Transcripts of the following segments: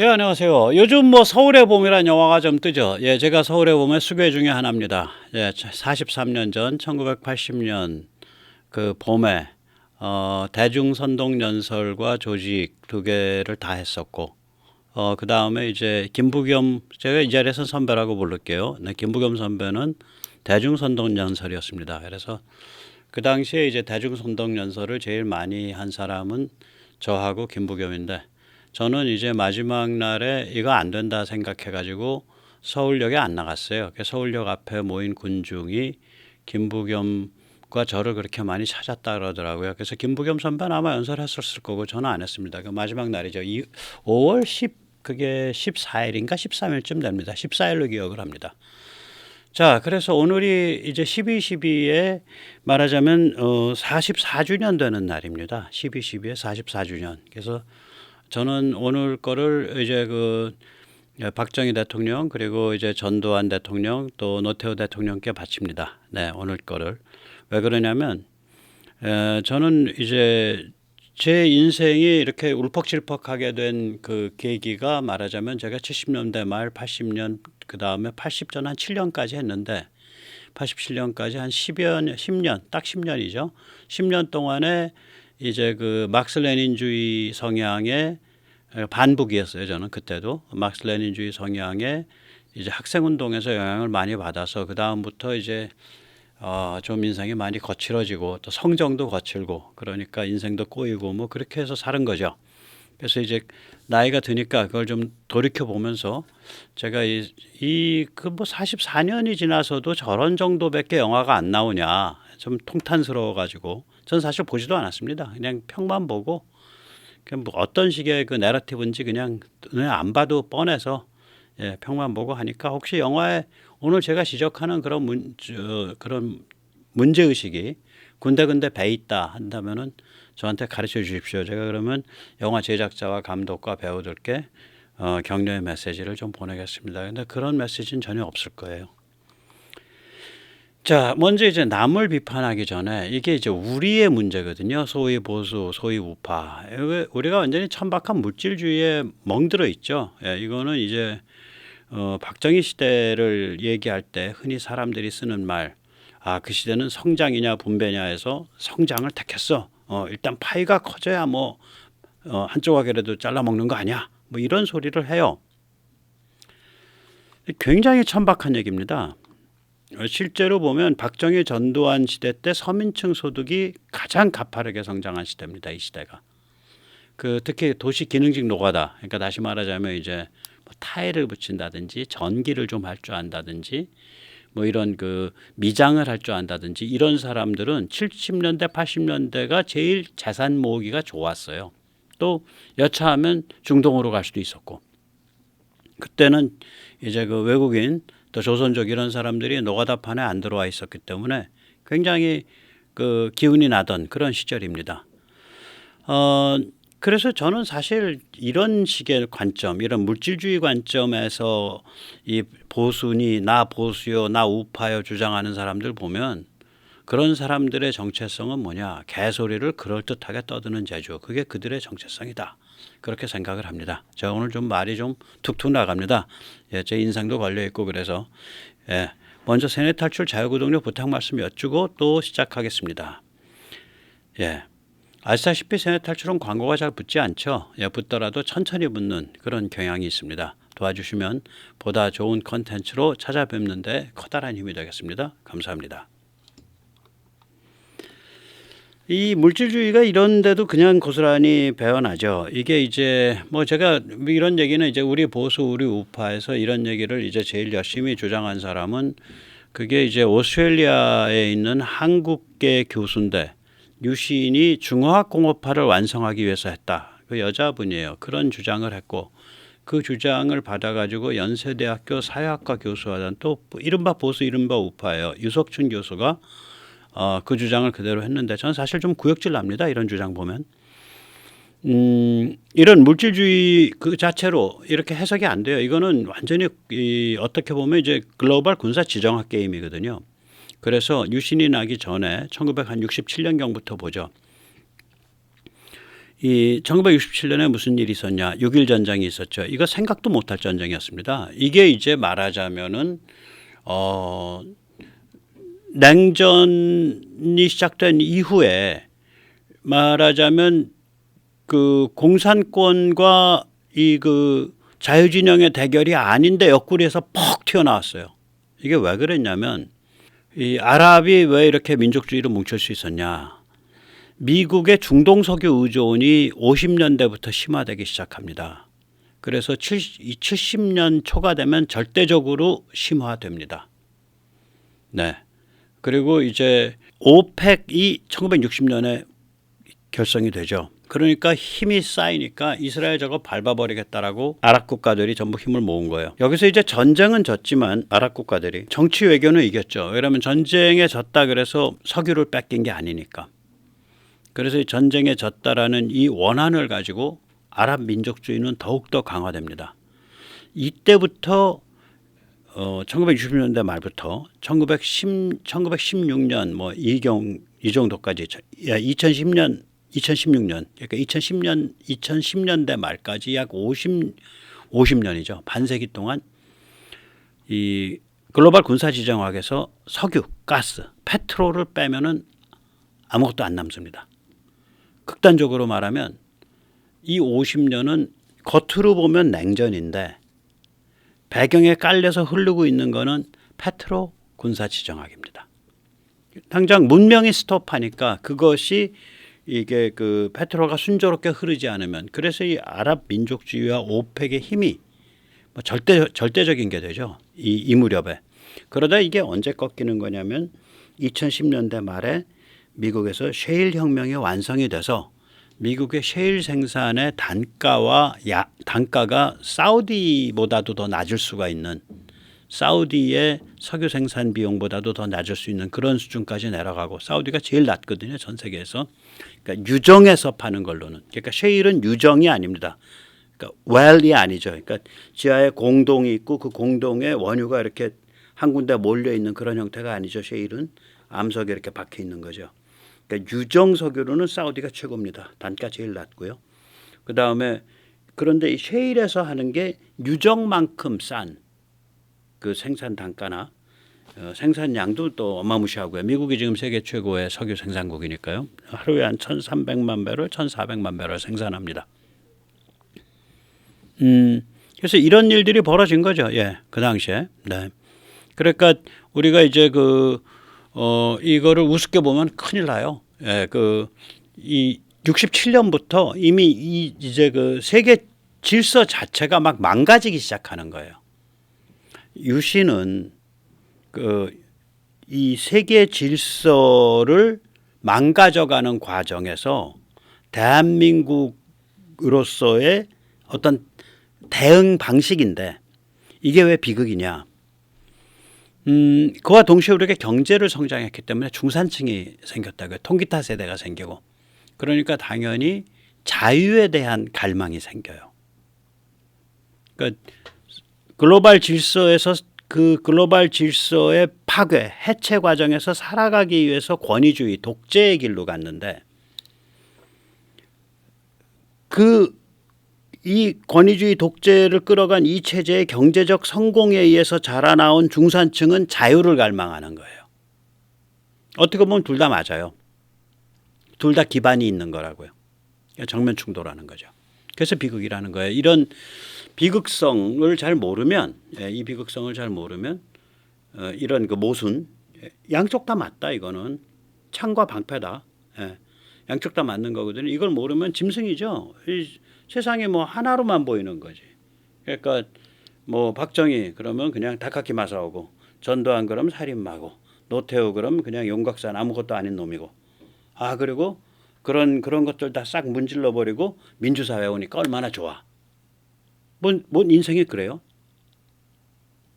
예, 안녕하세요. 요즘 뭐 서울의 봄이라는 영화가 좀 뜨죠. 예, 제가 서울의 봄의 수괴 중에 하나입니다. 예, 43년 전 1980년 그 봄에 어, 대중선동 연설과 조직 두 개를 다 했었고 어, 그 다음에 이제 김부겸 제가 이 자리에서 선배라고 부를게요. 네, 김부겸 선배는 대중선동 연설이었습니다. 그래서 그 당시에 이제 대중선동 연설을 제일 많이 한 사람은 저하고 김부겸인데 저는 이제 마지막 날에 이거 안 된다 생각해가지고 서울역에 안 나갔어요. 그 서울역 앞에 모인 군중이 김부겸과 저를 그렇게 많이 찾았다 그러더라고요. 그래서 김부겸 선배는 아마 연설했었을 거고 저는 안 했습니다. 그 마지막 날이죠. 이 5월 10 그게 14일인가 13일쯤 됩니다. 14일로 기억을 합니다. 자, 그래서 오늘이 이제 12, 12에 말하자면 어 44주년 되는 날입니다. 12, 12에 44주년. 그래서 저는 오늘 거를 이제 그 박정희 대통령 그리고 이제 전두환 대통령 또 노태우 대통령께 바칩니다. 네, 오늘 거를 왜 그러냐면 에, 저는 이제 제 인생이 이렇게 울컥질퍽하게 된 그 계기가 말하자면 제가 70년대 말 80년 그 다음에 80전 한 7년까지 했는데 87년까지 한 10여 년, 10년 딱 10년이죠. 10년 동안에 이제 그 막스 레닌주의 성향의 반북이었어요. 저는 그때도 막스 레닌주의 성향의 이제 학생 운동에서 영향을 많이 받아서 그 다음부터 이제 어, 좀 인생이 많이 거칠어지고 또 성정도 거칠고 그러니까 인생도 꼬이고 뭐 그렇게 해서 사는 거죠. 그래서 이제 나이가 드니까 그걸 좀 돌이켜 보면서 제가 이그뭐 44년이 지나서도 저런 정도밖에 영화가 안 나오냐 좀 통탄스러워 가지고 전 사실 보지도 않았습니다. 그냥 평만 보고 그냥 뭐 어떤 식의 그 내러티브인지 그냥 그냥 안 봐도 뻔해서 예, 평만 보고 하니까 혹시 영화에 오늘 제가 지적하는 그런 문 저, 그런 문제 의식이 군데군데 배 있다 한다면은 저한테 가르쳐 주십시오. 제가 그러면 영화 제작자와 감독과 배우들께 어, 격려의 메시지를 좀 보내겠습니다. 근데 그런 메시지는 전혀 없을 거예요. 자, 먼저 이제 남을 비판하기 전에 이게 이제 우리의 문제거든요. 소위 보수, 소위 우파. 우리가 완전히 천박한 물질주의에 멍들어 있죠. 예, 이거는 이제 어, 박정희 시대를 얘기할 때 흔히 사람들이 쓰는 말, 아, 그 시대는 성장이냐 분배냐에서 성장을 택했어. 어, 일단 파이가 커져야 뭐 어, 한 조각이라도 잘라 먹는 거 아니야? 뭐 이런 소리를 해요. 굉장히 천박한 얘기입니다. 어, 실제로 보면 박정희 전두환 시대 때 서민층 소득이 가장 가파르게 성장한 시대입니다. 이 시대가. 그 특히 도시 기능직 노가다. 그러니까 다시 말하자면 이제 뭐 타일을 붙인다든지 전기를 좀 할 줄 안다든지 뭐 이런 그 미장을 할 줄 안다든지 이런 사람들은 70년대 80년대가 제일 재산 모으기가 좋았어요. 또 여차하면 중동으로 갈 수도 있었고 그때는 이제 그 외국인 또 조선족 이런 사람들이 노가다판에 안 들어와 있었기 때문에 굉장히 그 기운이 나던 그런 시절입니다. 어 그래서 저는 사실 이런 식의 관점, 이런 물질주의 관점에서 이 보수니 나 보수요, 나 우파요 주장하는 사람들 보면 그런 사람들의 정체성은 뭐냐? 개소리를 그럴듯하게 떠드는 재주. 그게 그들의 정체성이다. 그렇게 생각을 합니다. 제가 오늘 좀 말이 좀 툭툭 나갑니다. 예, 제 인상도 걸려 있고 그래서 예, 먼저 세뇌 탈출 자유구독료 부탁 말씀 여쭈고 또 시작하겠습니다. 예. 아시다시피 세뇌 탈출은 광고가 잘 붙지 않죠. 예, 붙더라도 천천히 붙는 그런 경향이 있습니다. 도와주시면 보다 좋은 컨텐츠로 찾아뵙는데 커다란 힘이 되겠습니다. 감사합니다. 이 물질주의가 이런데도 그냥 고스란히 배어나죠. 이게 이제 뭐 제가 이런 얘기는 이제 우리 보수 우리 우파에서 이런 얘기를 이제 제일 열심히 주장한 사람은 그게 이제 오스트레일리아에 있는 한국계 교수인데 유시인이 중화학 공업화를 완성하기 위해서 했다. 그 여자분이에요. 그런 주장을 했고 그 주장을 받아가지고 연세대학교 사회학과 교수하던 또 이른바 보수 이른바 우파예요. 유석춘 교수가 어, 그 주장을 그대로 했는데 저는 사실 좀 구역질 납니다. 이런 주장 보면. 음, 이런 물질주의 그 자체로 이렇게 해석이 안 돼요. 이거는 완전히 이 어떻게 보면 이제 글로벌 군사 지정학 게임이거든요. 그래서 유신이 나기 전에 1967년경부터 보죠. 이 1967년에 무슨 일이 있었냐? 6.1 전쟁이 있었죠. 이거 생각도 못할 전쟁이었습니다. 이게 이제 말하자면은 어 냉전이 시작된 이후에 말하자면 그 공산권과 이 그 자유진영의 대결이 아닌데 옆구리에서 퍽 튀어나왔어요. 이게 왜 그랬냐면 이 아랍이 왜 이렇게 민족주의로 뭉칠 수 있었냐? 미국의 중동 석유 의존이 50년대부터 심화되기 시작합니다. 그래서 70, 70년 초가 되면 절대적으로 심화됩니다. 네. 그리고 이제 오펙이 1960년에 결성이 되죠. 그러니까 힘이 쌓이니까 이스라엘 저거 밟아버리겠다라고 아랍 국가들이 전부 힘을 모은 거예요. 여기서 이제 전쟁은 졌지만 아랍 국가들이 정치 외교는 이겼죠. 왜냐하면 전쟁에 졌다 그래서 석유를 뺏긴 게 아니니까. 그래서 이 전쟁에 졌다라는 이 원한을 가지고 아랍 민족주의는 더욱더 강화됩니다. 이때부터 어 1960년대 말부터 1910 1916년 뭐 이경 이 정도까지 야 2010년 2016년 그러니까 2010년 2010년대 말까지 약 50 50년이죠. 반세기 동안 이 글로벌 군사 지정학에서 석유, 가스, 페트롤을 빼면은 아무것도 안 남습니다. 극단적으로 말하면 이 50년은 겉으로 보면 냉전인데 배경에 깔려서 흐르고 있는 거는 페트로 군사 지정학입니다. 당장 문명이 스톱하니까 그것이 이게 그 페트로가 순조롭게 흐르지 않으면 그래서 이 아랍 민족주의와 오펙의 힘이 뭐 절대 절대적인 게 되죠. 이, 이 무렵에 그러다 이게 언제 꺾이는 거냐면 2010년대 말에 미국에서 셰일 혁명이 완성이 돼서 미국의 셰일 생산의 단가와 야, 단가가 사우디보다도 더 낮을 수가 있는 사우디의 석유 생산 비용보다도 더 낮을 수 있는 그런 수준까지 내려가고 사우디가 제일 낮거든요 전 세계에서. 그러니까 유정에서 파는 걸로는. 그러니까 셰일은 유정이 아닙니다. 그러니까 웰이 아니죠. 그러니까 지하에 공동이 있고 그 공동에 원유가 이렇게 한 군데 몰려 있는 그런 형태가 아니죠 셰일은. 암석에 이렇게 박혀 있는 거죠 그러니까 유정 석유로는 사우디가 최고입니다. 단가 제일 낮고요. 그 다음에 그런데 이 셰일에서 하는 게 유정만큼 싼 그 생산 단가나 어, 생산량도 또 어마무시하고요. 미국이 지금 세계 최고의 석유 생산국이니까요. 하루에 한 1,300만 배럴, 1,400만 배럴 생산합니다. 음, 그래서 이런 일들이 벌어진 거죠. 예, 그 당시에. 네. 그러니까 우리가 이제 그 어, 이거를 우습게 보면 큰일 나요. 예, 그, 이 67년부터 이미 이 이제 그 세계 질서 자체가 막 망가지기 시작하는 거예요. 유신은 그 이 세계 질서를 망가져가는 과정에서 대한민국으로서의 어떤 대응 방식인데 이게 왜 비극이냐? 음, 그와 동시에 우리가 경제를 성장했기 때문에 중산층이 생겼다고요. 통기타 세대가 생기고. 그러니까 당연히 자유에 대한 갈망이 생겨요. 그러니까 글로벌 질서에서 그 글로벌 질서의 파괴, 해체 과정에서 살아가기 위해서 권위주의, 독재의 길로 갔는데 그 이 권위주의 독재를 끌어간 이 체제의 경제적 성공에 의해서 자라나온 중산층은 자유를 갈망하는 거예요. 어떻게 보면 둘 다 맞아요. 둘 다 기반이 있는 거라고요. 정면 충돌하는 거죠. 그래서 비극이라는 거예요. 이런 비극성을 잘 모르면 예, 이 비극성을 잘 모르면 어, 이런 그 모순 예, 양쪽 다 맞다 이거는 창과 방패다. 예, 양쪽 다 맞는 거거든요. 이걸 모르면 짐승이죠. 세상이 뭐 하나로만 보이는 거지. 그러니까 뭐 박정희 그러면 그냥 닭깎이 마사오고 전두환 그러면 살인마고 노태우 그러면 그냥 용각산 아무것도 아닌 놈이고 아 그리고 그런 그런 것들 다 싹 문질러 버리고 민주사회 오니까 얼마나 좋아. 뭔, 뭔 인생이 그래요?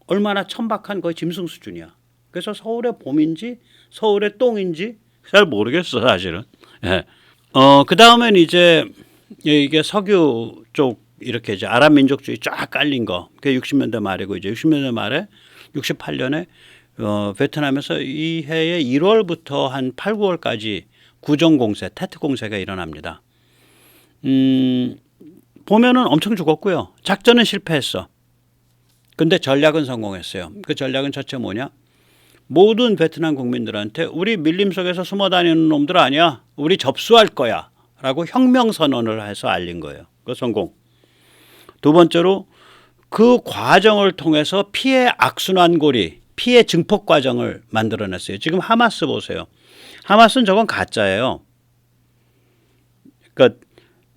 얼마나 천박한 거의 짐승 수준이야. 그래서 서울의 봄인지 서울의 똥인지 잘 모르겠어 사실은. 예. 어, 그 다음엔 이제 이게 석유 쪽 이렇게 이제 아랍 민족주의 쫙 깔린 거. 그게 60년대 말이고 이제 60년대 말에 68년에 어, 베트남에서 이 해의 1월부터 한 8, 9월까지 구정 공세, 테트 공세가 일어납니다. 음, 보면은 엄청 죽었고요. 작전은 실패했어. 근데 전략은 성공했어요. 그 전략은 첫째 뭐냐? 모든 베트남 국민들한테 우리 밀림 속에서 숨어 다니는 놈들 아니야. 우리 접수할 거야. 라고 혁명 선언을 해서 알린 거예요. 그 성공. 두 번째로 그 과정을 통해서 피해 악순환고리, 피해 증폭 과정을 만들어냈어요. 지금 하마스 보세요. 하마스는 저건 가짜예요. 그러니까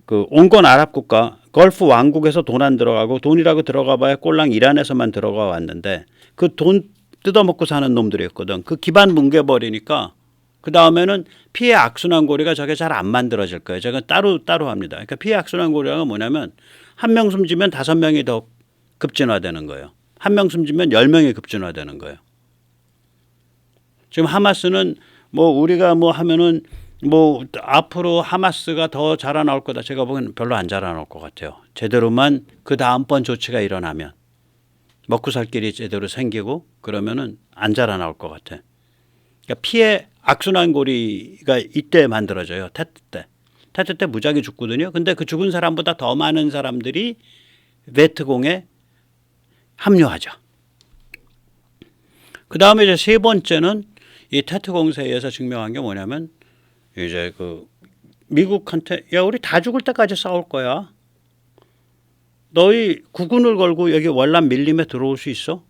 그 온건 아랍 국가 걸프 왕국에서 돈 안 들어가고 돈이라고 들어가봐야 꼴랑 이란에서만 들어가 왔는데 그 돈 뜯어먹고 사는 놈들이었거든. 그 기반 뭉개버리니까 그 다음에는 피해 악순환 고리가 저게 잘 안 만들어질 거예요. 제가 따로 따로 합니다. 그러니까 피해 악순환 고리가 뭐냐면 한 명 숨지면 다섯 명이 더 급진화되는 거예요. 한 명 숨지면 열 명이 급진화되는 거예요. 지금 하마스는 뭐 우리가 뭐 하면은 뭐 앞으로 하마스가 더 자라나올 거다. 제가 보기에는 별로 안 자라나올 것 같아요. 제대로만 그 다음번 조치가 일어나면 먹고 살 길이 제대로 생기고 그러면은 안 자라나올 것 같아. 그러니까 피해 악순환 고리가 이때 만들어져요. 테트 때. 테트 때 무작위 죽거든요. 근데 그 죽은 사람보다 더 많은 사람들이 베트공에 합류하죠. 그 다음에 이제 세 번째는 이 테트 공세에서 증명한 게 뭐냐면 이제 그 미국한테 야 우리 다 죽을 때까지 싸울 거야. 너희 국군을 걸고 여기 월남 밀림에 들어올 수 있어?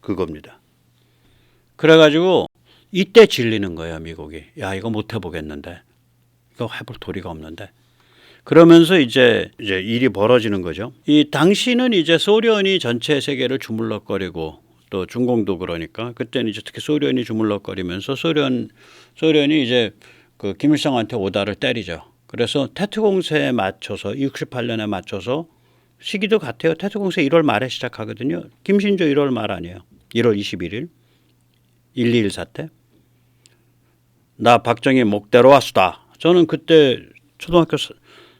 그겁니다. 그래가지고 이때 질리는 거예요 미국이. 야 이거 못 해보겠는데 이거 해볼 도리가 없는데. 그러면서 이제 이제 일이 벌어지는 거죠. 이 당시는 이제 소련이 전체 세계를 주물럭거리고 또 중공도 그러니까 그때는 이제 특히 소련이 주물럭거리면서 소련 소련이 이제 그 김일성한테 오다를 때리죠. 그래서 테트 공세에 맞춰서 68년에 맞춰서 시기도 같아요. 테트 공세 1월 말에 시작하거든요. 김신조 1월 말 아니에요. 1월 21일 121 사태. 나 박정희 목대로 왔수다. 저는 그때 초등학교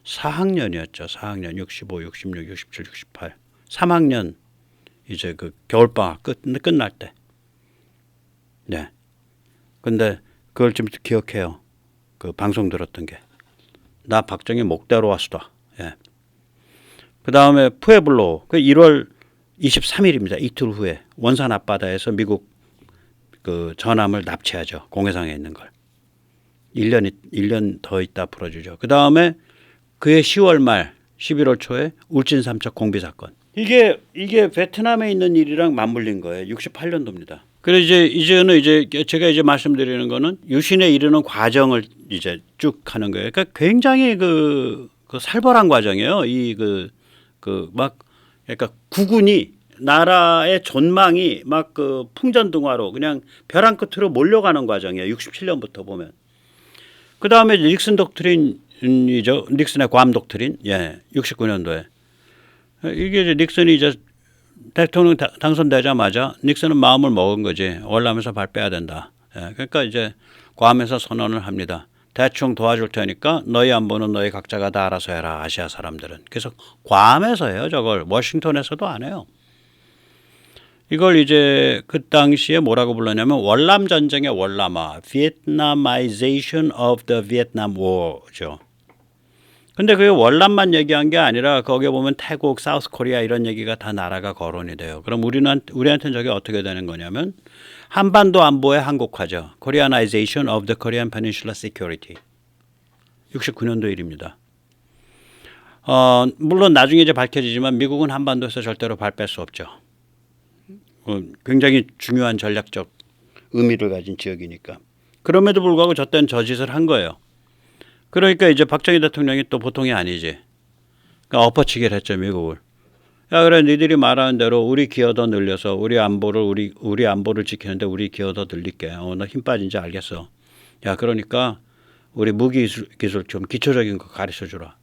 4학년이었죠. 4학년 65, 66, 67, 68. 3학년 이제 그 겨울방학 끝 끝날 때. 네. 근데 그걸 좀 기억해요. 그 방송 들었던 게. 나 박정희 목대로 왔수다. 예. 그 다음에 푸에블로 그 1월 23일입니다. 이틀 후에 원산 앞바다에서 미국 그 전함을 납치하죠. 공해상에 있는 걸. 1년 1년 더 있다 풀어주죠. 그 다음에 그해 10월 말 11월 초에 울진 삼척 공비 사건. 이게 이게 베트남에 있는 일이랑 맞물린 거예요. 68년도입니다. 그래 이제 이제는 이제 제가 이제 말씀드리는 거는 유신에 이르는 과정을 이제 쭉 하는 거예요. 그러니까 굉장히 그, 그 살벌한 과정이에요. 이 그 그 막 그러니까 국군이 나라의 전망이 막 그 풍전등화로 그냥 벼랑 끝으로 몰려가는 과정이에요. 67년부터 보면. 그 다음에 닉슨 독트린이죠. 닉슨의 괌 독트린. 예, 69년도에. 이게 이제 닉슨이 이제 대통령 다- 당선되자마자 닉슨은 마음을 먹은 거지. 월남에서 발 빼야 된다. 예, 그러니까 이제 괌에서 선언을 합니다. 대충 도와줄 테니까 너희 안보는 너희 각자가 다 알아서 해라. 아시아 사람들은. 그래서 괌에서 해요. 저걸 워싱턴에서도 안 해요. 이걸 이제 그 당시에 뭐라고 불렀냐면 월남 전쟁의 월남화, Vietnamization of the Vietnam War죠. 근데 그게 월남만 얘기한 게 아니라 거기에 보면 태국, 사우스 코리아 이런 얘기가 다 나라가 거론이 돼요. 그럼 우리는 우리한테는 저게 어떻게 되는 거냐면 한반도 안보의 한국화죠. Koreanization of the Korean Peninsula Security. 69년도 일입니다. 어, 물론 나중에 이제 밝혀지지만 미국은 한반도에서 절대로 발 뺄 수 없죠. 어, 굉장히 중요한 전략적 의미를 가진 지역이니까. 그럼에도 불구하고 저 때는 저 짓을 한 거예요. 그러니까 이제 박정희 대통령이 또 보통이 아니지. 그러니까 엎어치기를 했죠 미국을. 야 그래 니들이 말하는 대로 우리 기여 더 늘려서 우리 안보를 우리 우리 안보를 지키는데 우리 기여 더 늘릴게. 어나 힘 빠진지 알겠어. 야 그러니까 우리 무기 기술, 기술 좀 기초적인 거 가르쳐 주라.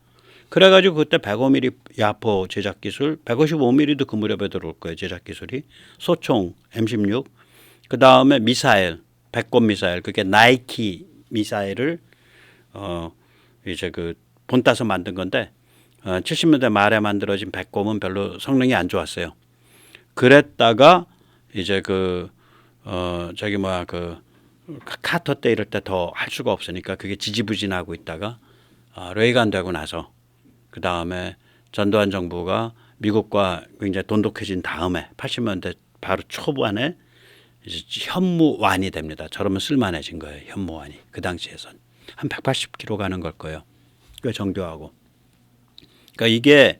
그래가지고 그때 105mm 야포 제작 기술, 155mm도 그 무렵에 들어올 거예요 제작 기술이. 소총 M16, 그 다음에 미사일, 백곰 미사일, 그게 나이키 미사일을 어 이제 그 본따서 만든 건데 어, 70년대 말에 만들어진 백곰은 별로 성능이 안 좋았어요. 그랬다가 이제 그 어 저기 뭐야 그 카터 때 이럴 때 더 할 수가 없으니까 그게 지지부진하고 있다가 아, 레이간 되고 나서 그 다음에 전두환 정부가 미국과 굉장히 돈독해진 다음에 80년대 바로 초반에 이제 현무완이 됩니다. 저러면 쓸만해진 거예요. 현무완이 그 당시에선 한 180km 가는 걸 거예요. 꽤 정교하고. 그러니까 이게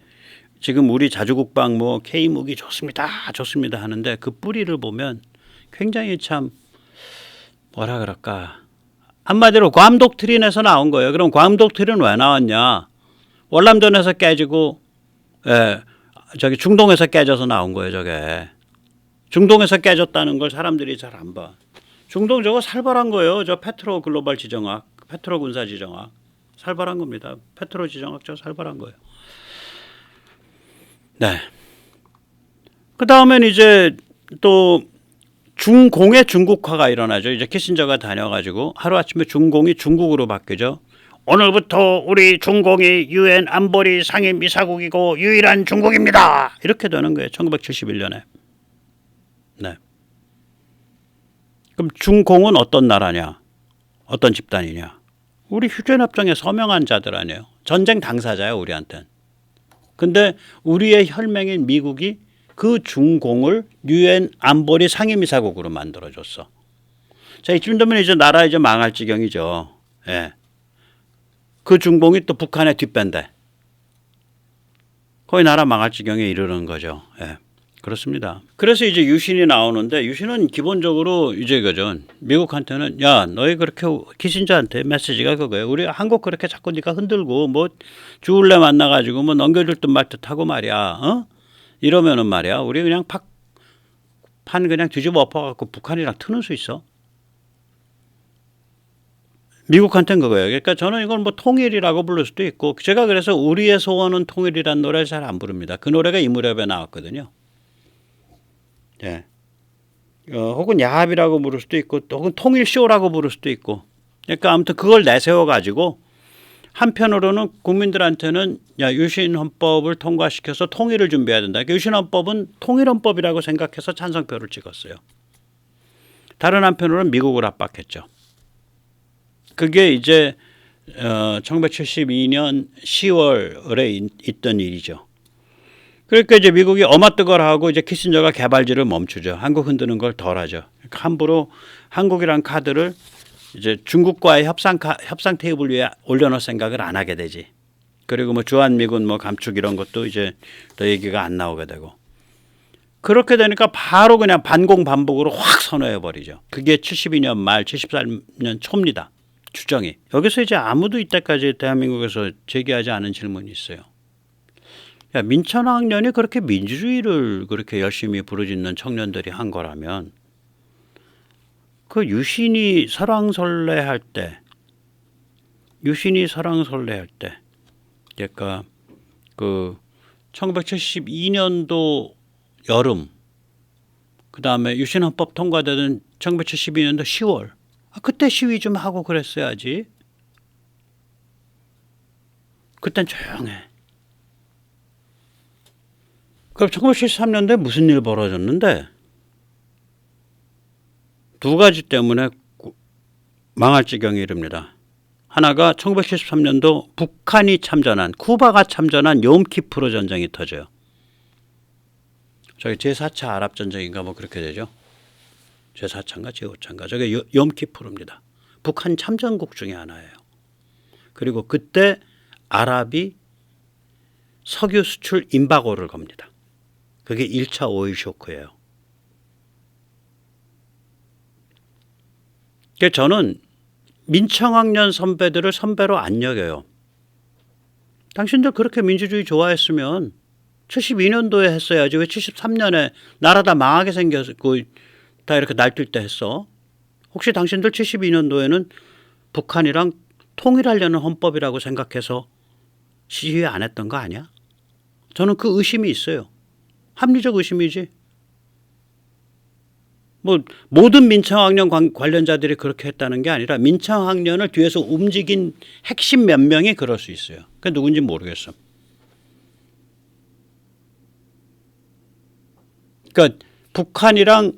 지금 우리 자주국방 뭐 K 무기 좋습니다, 좋습니다 하는데 그 뿌리를 보면 굉장히 참 뭐라 그럴까 한마디로 괌 독트린에서 나온 거예요. 그럼 괌 독트린 왜 나왔냐? 월남전에서 깨지고 예, 저기 중동에서 깨져서 나온 거예요, 저게. 중동에서 깨졌다는 걸 사람들이 잘 안 봐. 중동 저거 살벌한 거예요. 저 페트로 글로벌 지정학, 페트로 군사 지정학. 살벌한 겁니다. 페트로 지정학 저 살벌한 거예요. 네. 그 다음엔 이제 또 중공의 중국화가 일어나죠. 이제 키신저가 다녀가지고 하루아침에 중공이 중국으로 바뀌죠. 오늘부터 우리 중공이 유엔 안보리 상임 이사국이고 유일한 중국입니다. 이렇게 되는 거예요. 1971년에. 네. 그럼 중공은 어떤 나라냐? 어떤 집단이냐? 우리 휴전협정에 서명한 자들 아니에요. 전쟁 당사자야 우리한테는. 근데 우리의 혈맹인 미국이 그 중공을 유엔 안보리 상임이사국으로 만들어줬어. 자 이쯤 되면 이제 나라 이제 망할 지경이죠. 예. 그 중공이 또 북한의 뒷밴데 거의 나라 망할 지경에 이르는 거죠. 예. 그렇습니다. 그래서 이제 유신이 나오는데 유신은 기본적으로 이제 그죠. 미국한테는 야 너희 그렇게 키신저한테 메시지가 그거예요. 우리 한국 그렇게 자꾸 네가 흔들고 뭐 주울래 만나가지고 뭐 넘겨줄 듯 말 듯하고 말이야. 어? 이러면은 말이야. 우리 그냥 팍판 그냥 뒤집어 엎어갖고 북한이랑 트는 수 있어. 미국한테는 그거예요. 그러니까 저는 이걸 뭐 통일이라고 부를 수도 있고 제가 그래서 우리의 소원은 통일이란 노래를 잘 안 부릅니다. 그 노래가 이 무렵에 나왔거든요. 예. 어, 혹은 야합이라고 부를 수도 있고 또 혹은 통일쇼라고 부를 수도 있고 그러니까 아무튼 그걸 내세워 가지고 한편으로는 국민들한테는 야 유신 헌법을 통과시켜서 통일을 준비해야 된다. 그러니까 유신 헌법은 통일 헌법이라고 생각해서 찬성표를 찍었어요. 다른 한편으로는 미국을 압박했죠. 그게 이제 어, 1972년 10월에 있던 일이죠. 그러니까 이제 미국이 어마뜨거하고 이제 키신저가 개발지를 멈추죠. 한국 흔드는 걸 덜하죠. 그러니까 함부로 한국이란 카드를 이제 중국과의 협상 카, 협상 테이블 위에 올려놓을 생각을 안 하게 되지. 그리고 뭐 주한미군 뭐 감축 이런 것도 이제 더 얘기가 안 나오게 되고. 그렇게 되니까 바로 그냥 반공 반복으로 확 선호해 버리죠. 그게 72년 말 73년 초입니다. 추정이. 여기서 이제 아무도 이때까지 대한민국에서 제기하지 않은 질문이 있어요. 야, 민천학년이 그렇게 민주주의를 그렇게 열심히 부르짖는 청년들이 한 거라면 그 유신이 설왕설래할 때 유신이 설왕설래할 때 그러니까 그 1972년도 여름 그다음에 유신 헌법 통과되던 1972년도 10월 아, 그때 시위 좀 하고 그랬어야지. 그땐 조용해. 그럼 1973년도에 무슨 일 벌어졌는데 두 가지 때문에 망할 지경에 이릅니다. 하나가 1973년도 북한이 참전한 쿠바가 참전한 욤키프로 전쟁이 터져요. 저기 제4차 아랍 전쟁인가 뭐 그렇게 되죠. 제4차인가 제5차인가 저게 욤키프로입니다. 북한 참전국 중에 하나예요. 그리고 그때 아랍이 석유 수출 임박오를 겁니다. 그게 1차 오일 쇼크예요. 저는 민청학년 선배들을 선배로 안 여겨요. 당신들 그렇게 민주주의 좋아했으면 72년도에 했어야지 왜 73년에 나라 다 망하게 생겼고 다 이렇게 날뛸 때 했어? 혹시 당신들 72년도에는 북한이랑 통일하려는 헌법이라고 생각해서 시위 안 했던 거 아니야? 저는 그 의심이 있어요. 합리적 의심이지. 뭐 모든 민청학년 관련자들이 그렇게 했다는 게 아니라 민청학년을 뒤에서 움직인 핵심 몇 명이 그럴 수 있어요. 그 누군지 모르겠어. 그러니까 북한이랑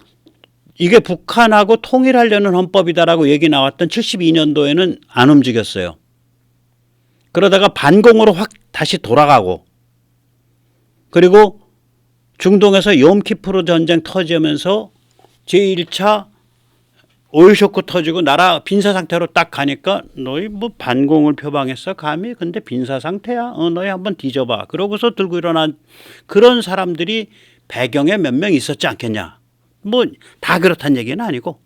이게 북한하고 통일하려는 헌법이다라고 얘기 나왔던 72년도에는 안 움직였어요. 그러다가 반공으로 확 다시 돌아가고 그리고 중동에서 욤키프르 전쟁 터지면서 제1차 오일 쇼크 터지고 나라 빈사 상태로 딱 가니까 너희 뭐 반공을 표방했어 감히? 근데 빈사 상태야. 어 너희 한번 뒤져봐. 그러고서 들고 일어난 그런 사람들이 배경에 몇 명 있었지 않겠냐 뭐 다 그렇단 얘기는 아니고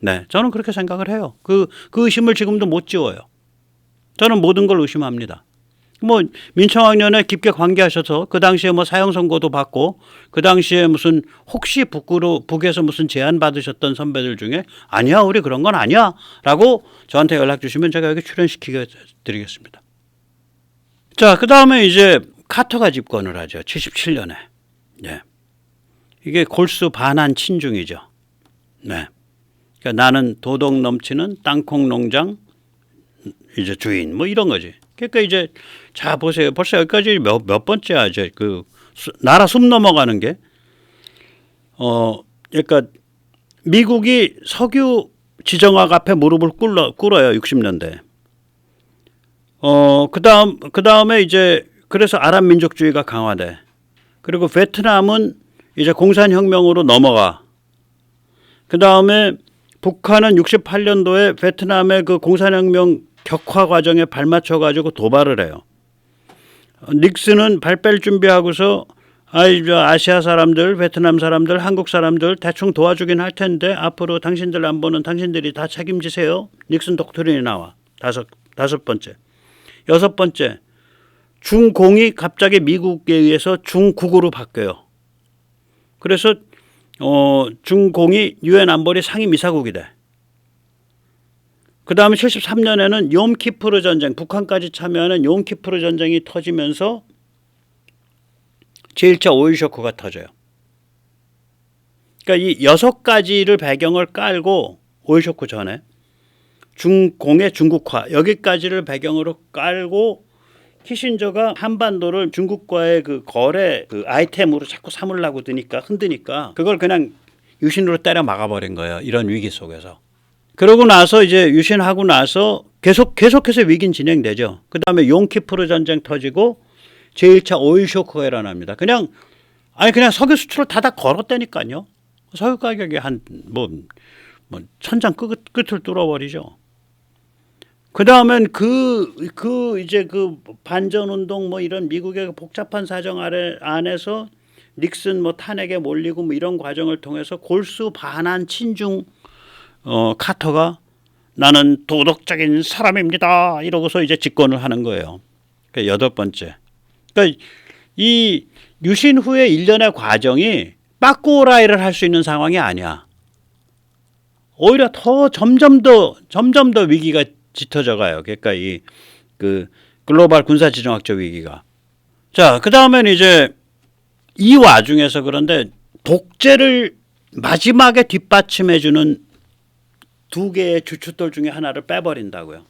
네 저는 그렇게 생각을 해요 그그 의심을 지금도 못 지워요 저는 모든 걸 의심합니다 뭐 민청학년에 깊게 관계하셔서 그 당시에 뭐 사형 선고도 받고 그 당시에 무슨 혹시 북으로 북에서 무슨 제안 받으셨던 선배들 중에 아니야 우리 그런 건 아니야라고 저한테 연락 주시면 제가 여기 출연시키게 드리겠습니다. 자, 그 다음에 이제 카터가 집권을 하죠. 77년에. 네. 이게 골수 반환 친중이죠. 네. 그러니까 나는 도덕 넘치는 땅콩 농장 이제 주인 뭐 이런 거지. 그러니까 이제 자 보세요. 벌써 여기까지 몇, 몇 번째야 이제 그 수- 나라 숨 넘어가는 게 어, 그러니까 미국이 석유 지정학 앞에 무릎을 꿇어, 꿇어요. 60년대. 어, 그다음 그 다음에 이제 그래서 아랍 민족주의가 강화돼. 그리고 베트남은 이제 공산혁명으로 넘어가. 그 다음에 북한은 68년도에 베트남의 그 공산혁명 격화 과정에 발맞춰 가지고 도발을 해요. 어, 닉슨은 발 뺄 준비하고서 아이 저 아시아 사람들, 베트남 사람들, 한국 사람들 대충 도와주긴 할 텐데 앞으로 당신들 안보는 당신들이 다 책임지세요. 닉슨 독트린이 나와. 다섯 다섯 번째. 여섯 번째. 중공이 갑자기 미국에 의해서 중국으로 바뀌어요. 그래서 어, 중공이 유엔 안보리 상임이사국이 돼. 그 다음에 73년에는 욤키프르 전쟁, 북한까지 참여하는 욤키프르 전쟁이 터지면서 제1차 오일 쇼크가 터져요. 그러니까 이 여섯 가지를 배경을 깔고 오일 쇼크 전에 중공의 중국화 여기까지를 배경으로 깔고 키신저가 한반도를 중국과의 그 거래 그 아이템으로 자꾸 삼으려고 드니까 흔드니까 그걸 그냥 유신으로 때려 막아버린 거예요. 이런 위기 속에서. 그러고 나서 이제 유신하고 나서 계속 계속해서 위기는 진행되죠. 그다음에 용키프르 전쟁 터지고 제1차 오일 쇼크가 일어납니다. 그냥 아니 그냥 석유 수출을 다다 걸었다니까요. 석유 가격이 한뭐 뭐 천장 끝, 끝을 뚫어버리죠. 그 다음엔 그, 그 이제 그 반전 운동 뭐 이런 미국의 그 복잡한 사정 아래 안에서 닉슨 뭐 탄핵에 몰리고 뭐 이런 과정을 통해서 골수 반환 친중 어, 카터가 나는 도덕적인 사람입니다. 이러고서 이제 집권을 하는 거예요. 그 여덟 번째. 그러니까 이 유신 후의 일련의 과정이 빠꾸라이를 할 수 있는 상황이 아니야. 오히려 더 점점 더 점점 더 위기가 짙어져 가요. 그러니까 이 그 글로벌 군사 지정학적 위기가. 자, 그다음엔 이제 이 와중에서 그런데 독재를 마지막에 뒷받침해 주는 두 개의 주춧돌 중에 하나를 빼버린다고요.